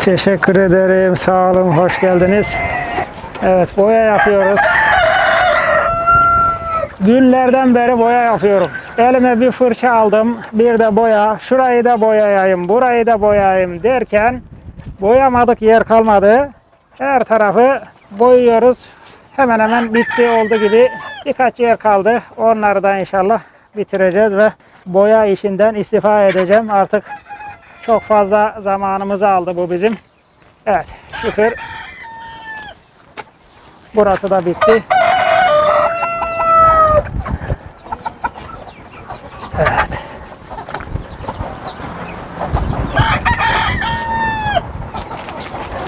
Teşekkür ederim. Sağ olun. Hoş geldiniz. Evet boya yapıyoruz. Günlerden beri boya yapıyorum. Elime bir fırça aldım. Bir de boya. Şurayı da boyayayım. Burayı da boyayayım derken boyamadık yer kalmadı. Her tarafı boyuyoruz. Hemen hemen bitti oldu gibi. Birkaç yer kaldı. Onları da inşallah bitireceğiz ve boya işinden istifa edeceğim. Artık çok fazla zamanımızı aldı bu bizim. Evet şükür. Burası da bitti. Evet.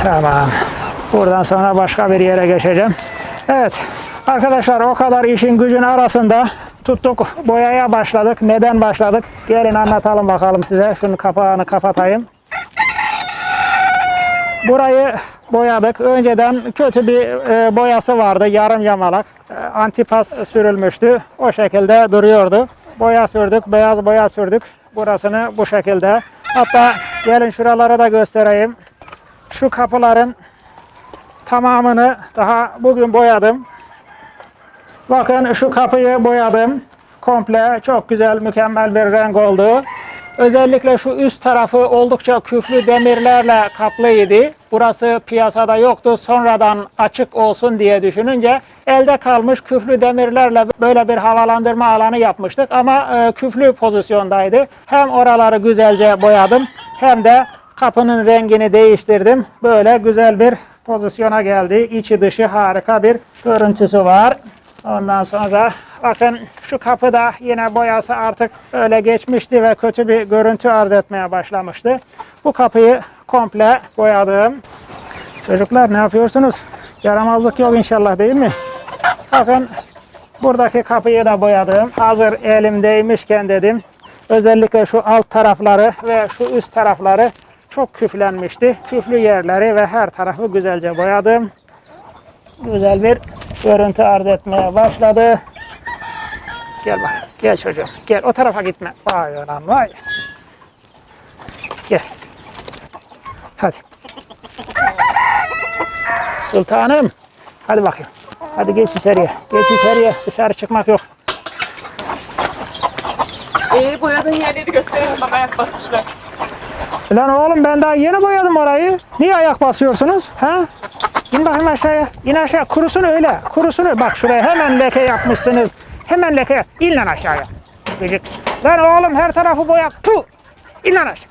Tamam. Buradan sonra başka bir yere geçeceğim. Evet. Arkadaşlar o kadar işin gücün arasında tuttuk boyaya başladık. Neden başladık? Gelin anlatalım bakalım size. Şunun kapağını kapatayım. Burayı boyadık. Önceden kötü bir e, boyası vardı. Yarım yamalak. E, antipas sürülmüştü. O şekilde duruyordu. Boya sürdük. Beyaz boya sürdük. Burasını bu şekilde. Hatta gelin şuraları da göstereyim. Şu kapıların tamamını daha bugün boyadım. Bakın şu kapıyı boyadım. Komple çok güzel, mükemmel bir renk oldu. Özellikle şu üst tarafı oldukça küflü demirlerle kaplıydı. Burası piyasada yoktu. Sonradan açık olsun diye düşününce elde kalmış küflü demirlerle böyle bir havalandırma alanı yapmıştık. Ama e, küflü pozisyondaydı. Hem oraları güzelce boyadım hem de kapının rengini değiştirdim. Böyle güzel bir pozisyona geldi. İçi dışı harika bir görüntüsü var. Ondan sonra bakın şu kapı da yine boyası artık öyle geçmişti ve kötü bir görüntü arz etmeye başlamıştı. Bu kapıyı komple boyadım. Çocuklar ne yapıyorsunuz? Yaramazlık yok inşallah değil mi? Bakın buradaki kapıyı da boyadım. Hazır elimdeymişken dedim. Özellikle şu alt tarafları ve şu üst tarafları çok küflenmişti. Küflü yerleri ve her tarafı güzelce boyadım. Güzel bir görüntü arz etmeye başladı. Gel bak, gel çocuğum. Gel o tarafa gitme. Vay anam vay. Gel. Hadi. Sultanım. Hadi bakayım. Hadi geç içeriye. Geç içeriye. Dışarı çıkmak yok. Ee, boyadığın yerleri gösterelim bak ayak basmışlar. Lan oğlum ben daha yeni boyadım orayı. Niye ayak basıyorsunuz? Ha? İn bakayım aşağıya. İn aşağı. Kurusun öyle. Kurusun öyle. Bak şuraya hemen leke yapmışsınız. Hemen leke. İn lan aşağıya. Gıcık. Lan oğlum her tarafı boyat. Tu. İn lan aşağı.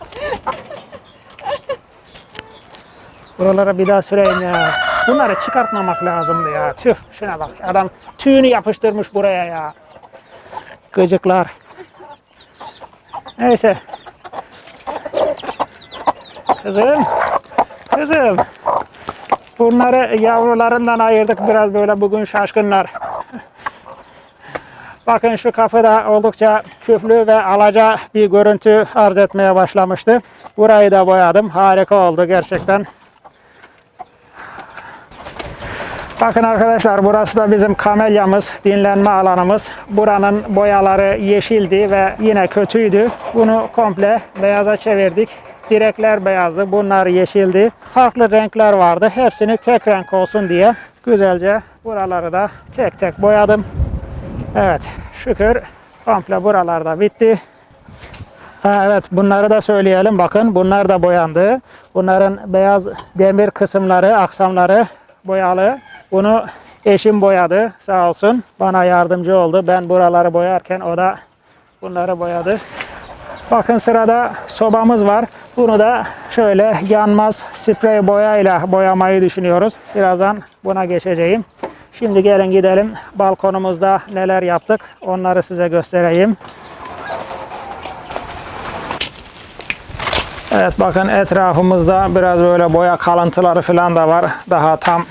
Buralara bir daha süreyim ya. Bunları çıkartmamak lazımdı ya. Tüh şuna bak. Adam tüyünü yapıştırmış buraya ya. Gıcıklar. Neyse. Kızım. Kızım. Bunları yavrularından ayırdık biraz böyle bugün şaşkınlar. Bakın şu kapıda oldukça küflü ve alaca bir görüntü arz etmeye başlamıştı. Burayı da boyadım. Harika oldu gerçekten. Bakın arkadaşlar burası da bizim kamelyamız, dinlenme alanımız. Buranın boyaları yeşildi ve yine kötüydü. Bunu komple beyaza çevirdik. Direkler beyazdı, bunlar yeşildi. Farklı renkler vardı. Hepsini tek renk olsun diye güzelce buraları da tek tek boyadım. Evet, şükür komple buralarda bitti. Evet bunları da söyleyelim. Bakın bunlar da boyandı. Bunların beyaz demir kısımları, aksamları boyalı. Bunu eşim boyadı sağ olsun. Bana yardımcı oldu. Ben buraları boyarken o da bunları boyadı. Bakın sırada sobamız var. Bunu da şöyle yanmaz sprey boyayla boyamayı düşünüyoruz. Birazdan buna geçeceğim. Şimdi gelin gidelim balkonumuzda neler yaptık onları size göstereyim. Evet bakın etrafımızda biraz böyle boya kalıntıları falan da var. Daha tam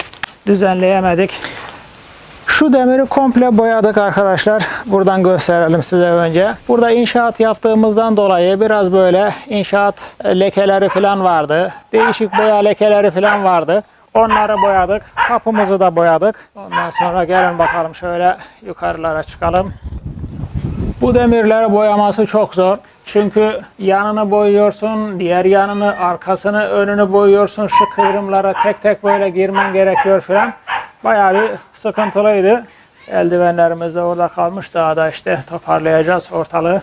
düzenleyemedik. Şu demiri komple boyadık arkadaşlar. Buradan gösterelim size önce. Burada inşaat yaptığımızdan dolayı biraz böyle inşaat lekeleri falan vardı. Değişik boya lekeleri falan vardı. Onları boyadık. Kapımızı da boyadık. Ondan sonra gelin bakalım şöyle yukarılara çıkalım. Bu demirleri boyaması çok zor. Çünkü yanını boyuyorsun, diğer yanını, arkasını, önünü boyuyorsun. Şu kıvrımlara tek tek böyle girmen gerekiyor falan. Bayağı bir sıkıntılıydı. Eldivenlerimiz de orada kalmış. Daha da işte toparlayacağız ortalığı.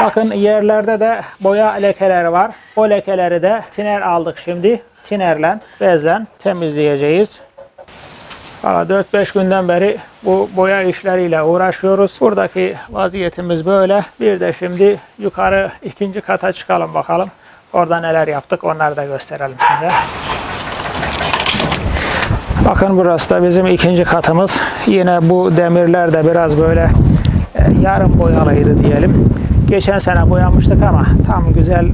Bakın yerlerde de boya lekeleri var. O lekeleri de tiner aldık şimdi. Tinerle, bezle temizleyeceğiz. Valla 4-5 günden beri bu boya işleriyle uğraşıyoruz. Buradaki vaziyetimiz böyle. Bir de şimdi yukarı ikinci kata çıkalım bakalım. Orada neler yaptık onları da gösterelim size. Bakın burası da bizim ikinci katımız. Yine bu demirler de biraz böyle e, yarım boyalıydı diyelim. Geçen sene boyamıştık ama tam güzel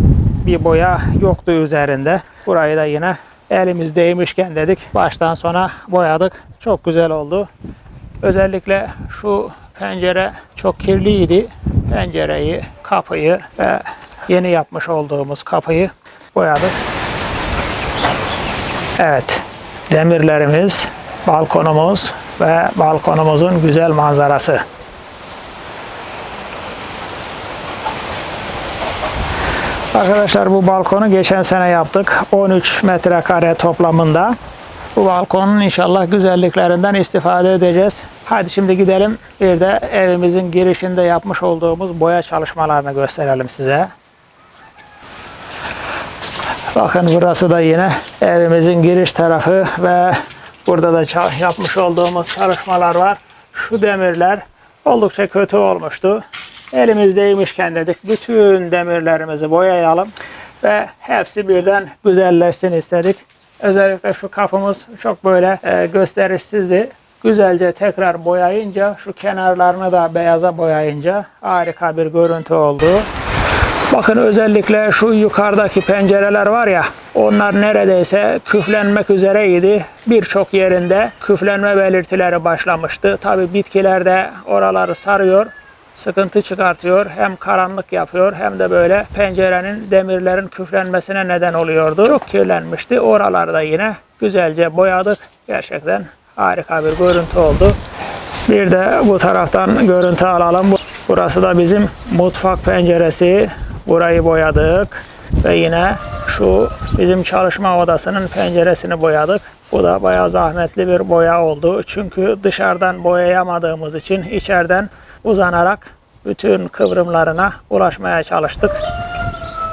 bir boya yoktu üzerinde. Burayı da yine elimiz değmişken dedik. Baştan sona boyadık. Çok güzel oldu. Özellikle şu pencere çok kirliydi. Pencereyi, kapıyı ve yeni yapmış olduğumuz kapıyı boyadık. Evet. Demirlerimiz, balkonumuz ve balkonumuzun güzel manzarası. Arkadaşlar bu balkonu geçen sene yaptık. 13 metrekare toplamında. Bu balkonun inşallah güzelliklerinden istifade edeceğiz. Hadi şimdi gidelim. Bir de evimizin girişinde yapmış olduğumuz boya çalışmalarını gösterelim size. Bakın burası da yine evimizin giriş tarafı ve burada da yapmış olduğumuz çalışmalar var. Şu demirler oldukça kötü olmuştu. Elimizdeymişken dedik bütün demirlerimizi boyayalım ve hepsi birden güzelleşsin istedik. Özellikle şu kapımız çok böyle e, gösterişsizdi. Güzelce tekrar boyayınca şu kenarlarını da beyaza boyayınca harika bir görüntü oldu. Bakın özellikle şu yukarıdaki pencereler var ya onlar neredeyse küflenmek üzereydi. Birçok yerinde küflenme belirtileri başlamıştı. Tabi bitkiler de oraları sarıyor. Sıkıntı çıkartıyor. Hem karanlık yapıyor hem de böyle pencerenin demirlerin küflenmesine neden oluyordu. Çok kirlenmişti. Oralarda yine güzelce boyadık. Gerçekten harika bir görüntü oldu. Bir de bu taraftan görüntü alalım. Bu- Burası da bizim mutfak penceresi. Burayı boyadık. Ve yine şu bizim çalışma odasının penceresini boyadık. Bu da bayağı zahmetli bir boya oldu. Çünkü dışarıdan boyayamadığımız için içeriden uzanarak bütün kıvrımlarına ulaşmaya çalıştık.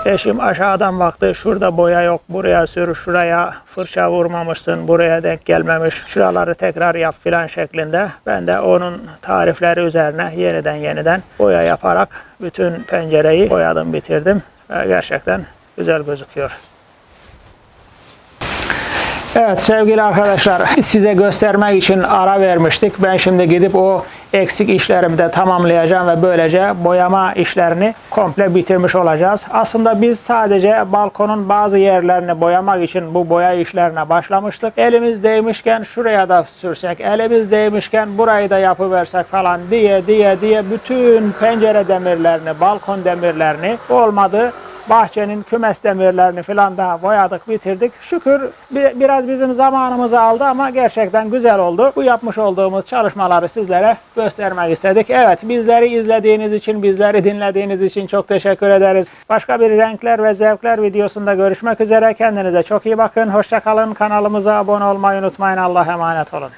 Eşim aşağıdan baktı. Şurada boya yok. Buraya sür, şuraya fırça vurmamışsın. Buraya denk gelmemiş. Şuraları tekrar yap filan şeklinde. Ben de onun tarifleri üzerine yeniden yeniden boya yaparak bütün pencereyi boyadım, bitirdim. Ve gerçekten güzel gözüküyor. Evet sevgili arkadaşlar size göstermek için ara vermiştik. Ben şimdi gidip o eksik işlerimi de tamamlayacağım ve böylece boyama işlerini komple bitirmiş olacağız. Aslında biz sadece balkonun bazı yerlerini boyamak için bu boya işlerine başlamıştık. Elimiz değmişken şuraya da sürsek, elimiz değmişken burayı da yapıversek falan diye diye diye bütün pencere demirlerini, balkon demirlerini olmadı bahçenin kümes demirlerini falan da boyadık, bitirdik. Şükür bi- biraz bizim zamanımızı aldı ama gerçekten güzel oldu. Bu yapmış olduğumuz çalışmaları sizlere göstermek istedik. Evet, bizleri izlediğiniz için, bizleri dinlediğiniz için çok teşekkür ederiz. Başka bir renkler ve zevkler videosunda görüşmek üzere. Kendinize çok iyi bakın. Hoşça kalın. Kanalımıza abone olmayı unutmayın. Allah'a emanet olun.